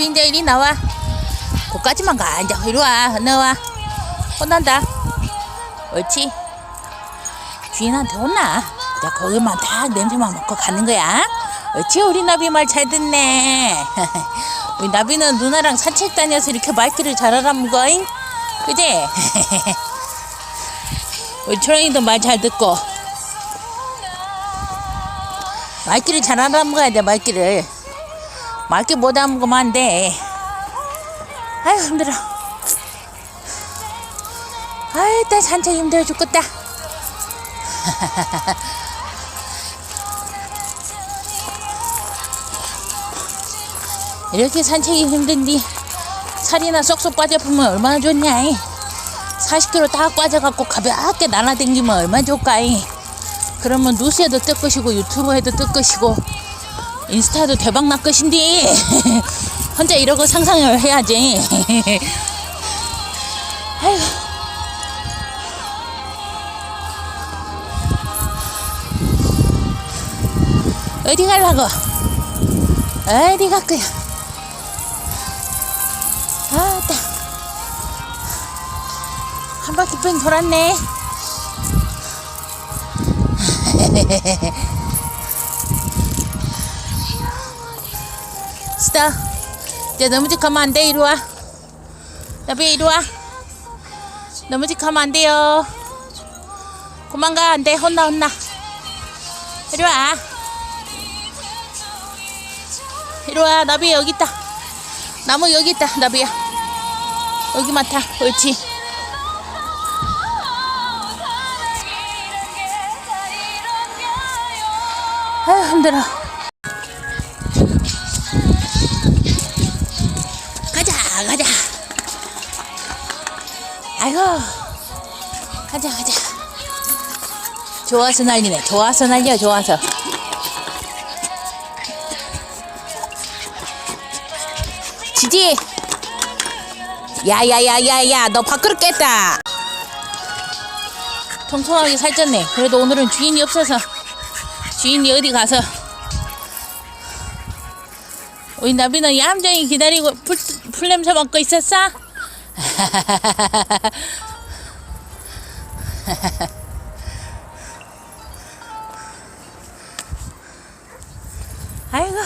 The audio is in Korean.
이제 이리 나와. 거기까지만 가. 이제 이리 와. 나와. 혼난다. 옳지. 주인한테 혼나. 자, 거기만 다 냄새만 맡고 가는 거야. 옳지, 우리 나비 말 잘 듣네. 우리 나비는 누나랑 산책 다녀서 이렇게 말귀를 잘 알아먹어잉. 그지? 우리 초롱이도 말 잘 듣고. 말귀를 잘 알아먹어야 돼, 말귀를. 말귀 못 알아먹으면 안 돼. 아유, 힘들어. 아유, 나 산책 힘들어 죽겠다. 이렇게 산책이 힘든디 살이나 쏙쏙 빠져보면 얼마나 좋냐 40kg 다 빠져갖고 가볍게 날아다니면 얼마나 좋을까이 그러면 뉴스에도 뜰 것이고 유튜브에도 뜰 것이고 인스타도 대박 날 것인데. 혼자 이러고 상상을 해야지. 어디 가려고? 어디 갈 거야 아따 한 바퀴 뺑 돌았네 스타 이제 넘어직하면 안 돼. 이리 와. 나비 이리 와. 넘어직하면 안 돼요. 그만 가 안 돼. 혼나 혼나. 이리 와. 이리 와. 나비 여기 있다. 나무 여기 있다 나비야. 여기만 타 옳지. 아유 힘들어 아이고. 가자 가자. 좋아서 난리네. 좋아서 난리야 좋아서. 지지. 야야야야야 너 밥그릇 깼다. 통통하게 살쪘네. 그래도 오늘은 주인이 없어서. 주인이 어디 가서. 우리 나비는 얌전히 기다리고 풀, 풀냄새 맡고 있었어? 还有一个。